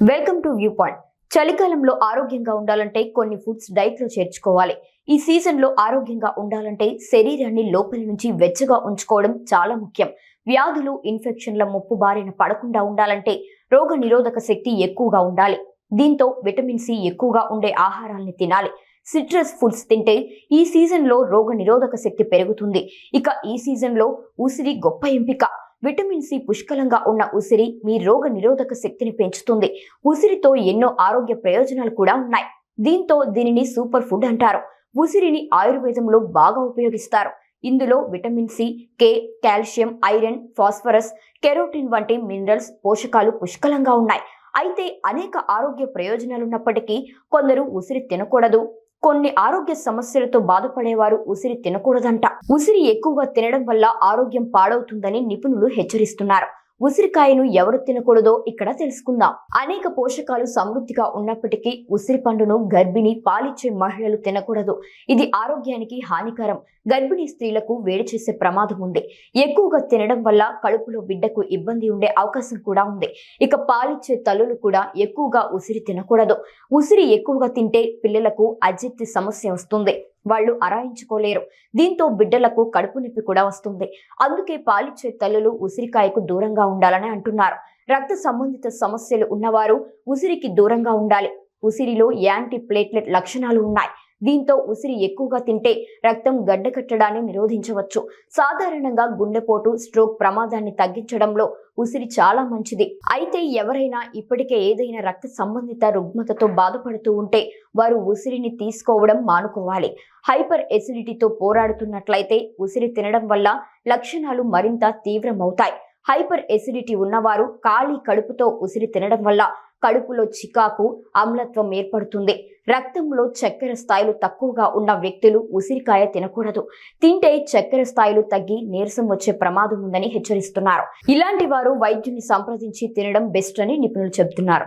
Welcome to view point చలికాలంలో ఆరోగ్యంగా ఉండాలంటే కొన్ని ఫుడ్స్ డైట్లో చేర్చుకోవాలి. ఈ సీజన్లో ఆరోగ్యంగా ఉండాలంటే శరీరాన్ని లోపలి నుంచి వెచ్చగా ఉంచుకోవడం చాలా ముఖ్యం. వ్యాధులు ఇన్ఫెక్షన్ల ముప్పు బారిన పడకుండా ఉండాలంటే రోగ నిరోధక శక్తి ఎక్కువగా ఉండాలి. దీంతో విటమిన్ సి ఎక్కువగా ఉండే ఆహారాల్ని తినాలి. సిట్రస్ ఫుడ్స్ తింటే ఈ సీజన్లో రోగ నిరోధక శక్తి పెరుగుతుంది. ఇక ఈ సీజన్లో ఉసిరి గొప్ప ఎంపిక. విటమిన్ సి పుష్కలంగా ఉన్న ఉసిరి మీ రోగ నిరోధక శక్తిని పెంచుతుంది. ఉసిరితో ఎన్నో ఆరోగ్య ప్రయోజనాలు కూడా ఉన్నాయి. దీంతో దీనిని సూపర్ ఫుడ్ అంటారు. ఉసిరిని ఆయుర్వేదంలో బాగా ఉపయోగిస్తారు. ఇందులో vitamin C K calcium iron phosphorus carotene వంటి మినరల్స్ పోషకాలు పుష్కలంగా ఉన్నాయి. అయితే అనేక ఆరోగ్య ప్రయోజనాలున్నప్పటికీ కొందరు ఉసిరి తినకూడదు. కొన్ని ఆరోగ్య సమస్యలతో బాధపడేవారు ఉసిరి తినకూడదంట. ఉసిరి ఎక్కువగా తినడం వల్ల ఆరోగ్యం పాడవుతుందని నిపుణులు హెచ్చరిస్తున్నారు. ఉసిరికాయను ఎవరు తినకూడదో ఇక్కడ తెలుసుకుందాం. అనేక పోషకాలు సమృద్ధిగా ఉన్నప్పటికీ ఉసిరి పండును గర్భిణి పాలిచ్చే మహిళలు తినకూడదు. ఇది ఆరోగ్యానికి హానికరం. గర్భిణీ స్త్రీలకు వేడి చేసే ప్రమాదం ఉంది. ఎక్కువగా తినడం వల్ల కడుపులో బిడ్డకు ఇబ్బంది ఉండే అవకాశం కూడా ఉంది. ఇక పాలిచ్చే తల్లులు కూడా ఎక్కువగా ఉసిరి తినకూడదు. ఉసిరి ఎక్కువగా తింటే పిల్లలకు అజీర్తి సమస్య వస్తుంది. వాళ్ళు అరాయించుకోలేరు దీంతో బిడ్డలకు కడుపు నొప్పి కూడా వస్తుంది. అందుకే పాలిచ్చే తల్లులు ఉసిరికాయకు దూరంగా ఉండాలని అంటున్నారు. రక్త సంబంధిత సమస్యలు ఉన్నవారు ఉసిరికి దూరంగా ఉండాలి. ఉసిరిలో యాంటీ ప్లేట్లెట్ లక్షణాలు ఉన్నాయి. దీంతో ఉసిరి ఎక్కువగా తింటే రక్తం గడ్డకట్టడాన్ని నిరోధించవచ్చు. సాధారణంగా గుండెపోటు స్ట్రోక్ ప్రమాదాన్ని తగ్గించడంలో ఉసిరి చాలా మంచిది. అయితే ఎవరైనా ఇప్పటికే ఏదైనా రక్త సంబంధిత రుగ్మతతో బాధపడుతూ ఉంటే వారు ఉసిరిని తీసుకోవడం మానుకోవాలి. హైపర్ ఎసిడిటీతో పోరాడుతున్నట్లయితే ఉసిరి తినడం వల్ల లక్షణాలు మరింత తీవ్రమవుతాయి. హైపర్ ఎసిడిటీ ఉన్నవారు ఖాళీ కడుపుతో ఉసిరి తినడం వల్ల కడుపులో చికాకు అమ్లత్వం ఏర్పడుతుంది. రక్తంలో చక్కెర స్థాయిలు తక్కువగా ఉన్న వ్యక్తులు ఉసిరికాయ తినకూడదు. తింటే చక్కెర స్థాయిలు తగ్గి నీరసం వచ్చే ప్రమాదం ఉందని హెచ్చరిస్తున్నారు. ఇలాంటి వారు వైద్యుని సంప్రదించి తినడం బెస్ట్ అని నిపుణులు చెబుతున్నారు.